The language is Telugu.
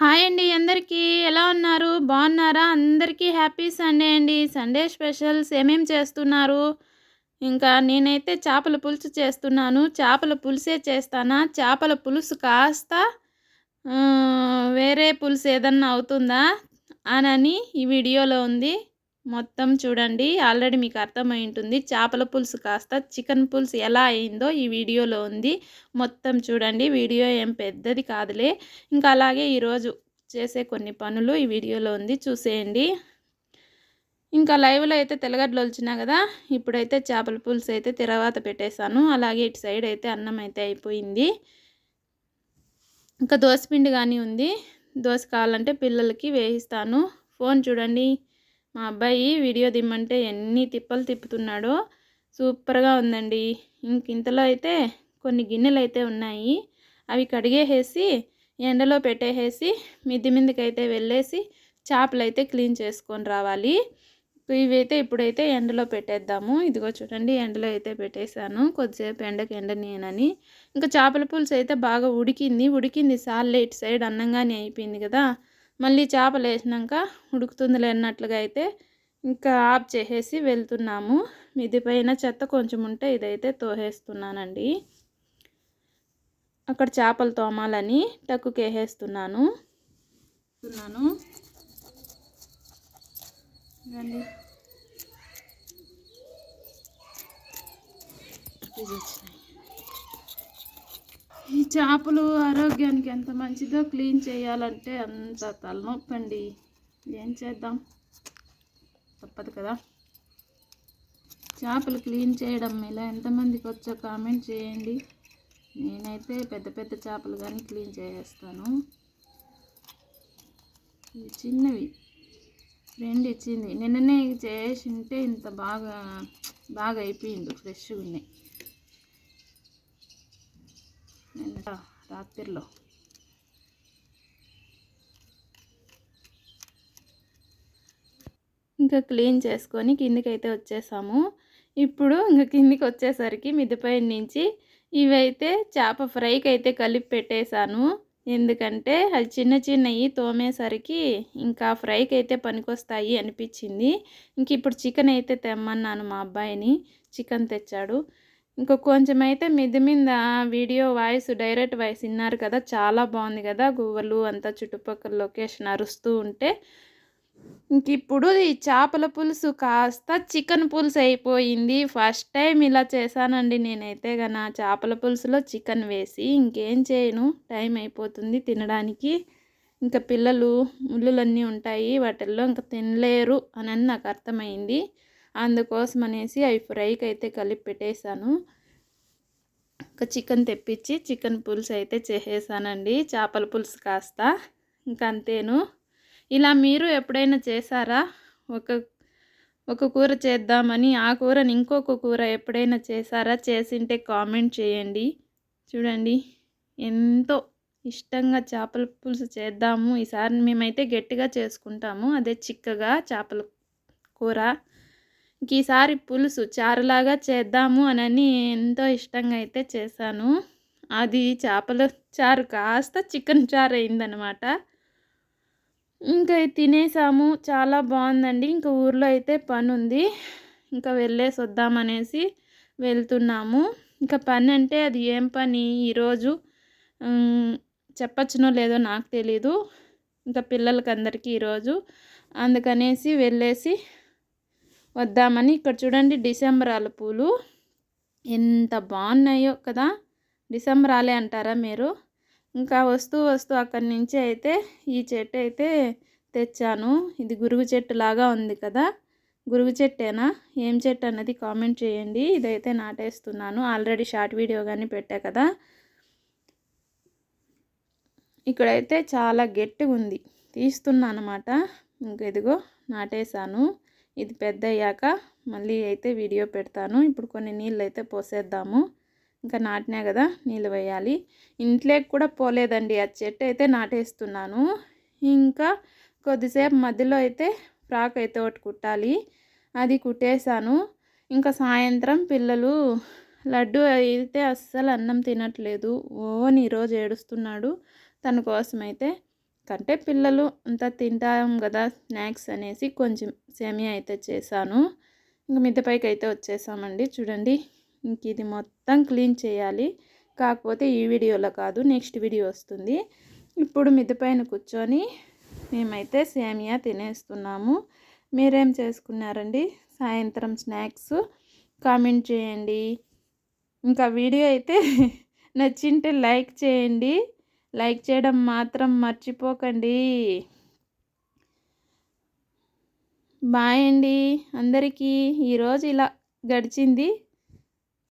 హాయ్ అండి అందరికీ. ఎలా ఉన్నారు? బాగున్నారా? అందరికీ హ్యాపీ సండే అండి. సండే స్పెషల్స్ ఏమేమి చేస్తున్నారు? ఇంకా నేనైతే చేపల పులుసు చేస్తున్నాను. చేపల పులుసే చేస్తానా? చేపల పులుసు కాస్త వేరే పులుసు ఏదన్నా అవుతుందా? అని ఈ వీడియోలో ఉంది. మొత్తం చూడండి. ఆల్రెడీ మీకు అర్థమై ఉంటుంది. చేపల పులుసు కాస్త చికెన్ పులుసు ఎలా అయిందో ఈ వీడియోలో ఉంది. మొత్తం చూడండి. వీడియో ఏం పెద్దది కాదులే. ఇంకా అలాగే ఈరోజు చేసే కొన్ని పనులు ఈ వీడియోలో ఉంది. చూసేయండి. ఇంకా లైవ్లో అయితే తెల్లగడ్డలు వచ్చినా కదా ఇప్పుడైతే చేపల పులుసు అయితే తర్వాత పెట్టేశాను. అలాగే ఇటు సైడ్ అయితే అన్నం అయితే అయిపోయింది. ఇంకా దోసపిండి కానీ ఉంది. దోశ కావాలంటే పిల్లలకి వేయిస్తాను. ఫోన్ చూడండి. మా అబ్బాయి వీడియో దిమ్మంటే ఎన్ని తిప్పలు తిప్పుతున్నాడో సూపర్గా ఉందండి. ఇంక ఇంతలో అయితే కొన్ని గిన్నెలు అయితే ఉన్నాయి. అవి కడిగేసేసి ఎండలో పెట్టేసేసి మిద్ది మీదకి అయితే వెళ్ళేసి చేపలు అయితే క్లీన్ చేసుకొని రావాలి. ఇవైతే ఇప్పుడైతే ఎండలో పెట్టేద్దాము. ఇదిగో చూడండి ఎండలో అయితే పెట్టేశాను. కొద్దిసేపు ఎండకి ఎండనేనని ఇంకా చేపల పులుసు అయితే బాగా ఉడికింది. ఉడికింది సార్లే ఇటు సైడ్ అన్నంగానే అయిపోయింది కదా. మళ్ళీ చేపలు వేసినాక ఉడుకుతుందిలే అన్నట్లుగా అయితే ఇంకా ఆఫ్ చేసేసి వెళ్తున్నాము. మిది పైన చెత్త కొంచెం ఉంటే ఇదైతే తోసేస్తున్నానండి అక్కడ చేపలు తోమాలని టక్కుకి వేసేస్తున్నాను. వేస్తున్నాను. రండి ఇది చేపలు ఆరోగ్యానికి ఎంత మంచిదో క్లీన్ చేయాలంటే అంత తలనొప్పి అండి ఏం చేద్దాం? తప్పదు కదా. చేపలు క్లీన్ చేయడం ఇలా ఎంతమందికి వచ్చో కామెంట్ చేయండి. నేనైతే పెద్ద పెద్ద చేపలు కానీ క్లీన్ చేసేస్తాను. ఇవి చిన్నవి. రెండు ఇచ్చింది. నిన్ననే చేసి ఉంటే ఇంత బాగా బాగా అయిపోయింది ఫ్రెష్గా ఉన్నాయి. నిన్న రాత్రిలో. ఇంకా క్లీన్ చేసుకొని కిందికైతే వచ్చేసాము. ఇప్పుడు ఇంకా కిందికి వచ్చేసరికి మిద్దపై నుంచి ఇవైతే చేప ఫ్రైకి అయితే కలిపి పెట్టేశాను. ఎందుకంటే అది చిన్న చిన్నవి తోమేసరికి ఇంకా ఫ్రైకి అయితే పనికొస్తాయి అనిపించింది. ఇంక ఇప్పుడు చికెన్ అయితే తెమ్మన్నాను మా అబ్బాయిని. చికెన్ తెచ్చాడు. ఇంకా కొంచెం అయితే మిది మీద వీడియో వాయిస్ డైరెక్ట్ వాయిస్ విన్నారు కదా చాలా బాగుంది కదా గువ్వలు అంతా చుట్టుపక్కల లొకేషన్ అరుస్తూ ఉంటే. ఇంక ఇప్పుడు ఈ చేపల పులుసు కాస్త చికెన్ పులుసు అయిపోయింది. ఫస్ట్ టైం ఇలా చేశానండి నేనైతే గన. చేపల పులుసులో చికెన్ వేసి ఇంకేం చేయను టైం అయిపోతుంది తినడానికి. ఇంకా పిల్లలు ముళ్ళులన్నీ ఉంటాయి వాటిల్లో ఇంకా తినలేరు అని నాకు అర్థమైంది. అందుకోసం అనేసి అవి ఫ్రైకి అయితే కలిపి పెట్టేశాను. ఇంకా చికెన్ తెప్పించి చికెన్ పులుసు అయితే చేసేసానండి. చేపల పులుసు కాస్త. ఇంకా అంతేను. ఇలా మీరు ఎప్పుడైనా చేశారా? ఒక ఒక కూర చేద్దామని ఆ కూరని ఇంకొక కూర ఎప్పుడైనా చేశారా? చేసింటే కామెంట్ చేయండి. చూడండి. ఎంతో ఇష్టంగా చేపల పులుసు చేద్దాము. ఈసారి మేమైతే గట్టిగా చేసుకుంటాము. అదే చిక్కగా చేపల కూర. ఈసారి పులుసు చారులాగా చేద్దాము అని ఎంతో ఇష్టంగా అయితే చేశాను. అది చేపల చారు కాస్త చికెన్ చారు అయిందనమాట ఇంకా తినేసాము. చాలా బాగుందండి. ఇంకా ఊర్లో అయితే పని ఉంది ఇంకా వెళ్ళేసి వద్దామనేసి వెళ్తున్నాము. ఇంకా పని అంటే అది ఏం పని? ఈరోజు చెప్పచ్చునో లేదో నాకు తెలీదు. ఇంకా పిల్లలకి అందరికీ ఈరోజు. అందుకనేసి వెళ్ళేసి వద్దామని ఇక్కడ చూడండి డిసెంబరాల పూలు. ఎంత బాగున్నాయో కదా. డిసెంబరాలే అంటారా మీరు? ఇంకా వస్తూ వస్తూ అక్కడి నుంచి అయితే ఈ చెట్టు అయితే తెచ్చాను. ఇది గురుగు చెట్టు లాగా ఉంది కదా. గురుగు చెట్టేనా? ఏం చెట్టు అన్నది కామెంట్ చేయండి. ఇదైతే నాటేస్తున్నాను. ఆల్రెడీ షార్ట్ వీడియో కానీ పెట్టా కదా. ఇక్కడైతే చాలా గట్టిగా ఉంది తీస్తున్నాను అనమాట ఇంక ఇదిగో నాటేశాను. ఇది పెద్ద అయ్యాక మళ్ళీ అయితే వీడియో పెడతాను. ఇప్పుడు కొన్ని నీళ్ళు అయితే పోసేద్దాము. ఇంకా నాటినా కదా నీళ్ళు వేయాలి. ఇంట్లోకి కూడా పోలేదండి. ఆ చెట్టు అయితే నాటేస్తున్నాను. ఇంకా కొద్దిసేపు మధ్యలో అయితే ఫ్రాక్ అయితే ఒకటి కుట్టాలి. అది కుట్టేశాను. ఇంకా సాయంత్రం పిల్లలు లడ్డు అయితే అస్సలు అన్నం తినట్లేదు. ఓన్ ఈరోజు ఏడుస్తున్నాడు. తన కోసం అయితే అంటే పిల్లలు అంతా తింటాం కదా స్నాక్స్ అనేసి కొంచెం సేమియా అయితే చేశాను. ఇంకా మిద్దపైకి అయితే వచ్చేసామండి. చూడండి ఇంక ఇది మొత్తం క్లీన్ చేయాలి. కాకపోతే ఈ వీడియోలో కాదు నెక్స్ట్ వీడియో వస్తుంది. ఇప్పుడు మిద్దపైన కూర్చొని మేమైతే సేమియా తినేస్తున్నాము. మీరేం చేసుకున్నారండి? సాయంత్రం స్నాక్స్ కామెంట్ చేయండి. ఇంకా వీడియో అయితే నచ్చింటే లైక్ చేయండి. లైక్ చేయడం మాత్రం మర్చిపోకండి. బాయ్ అండి. అందరికీ ఈరోజు ఇలా గడిచింది.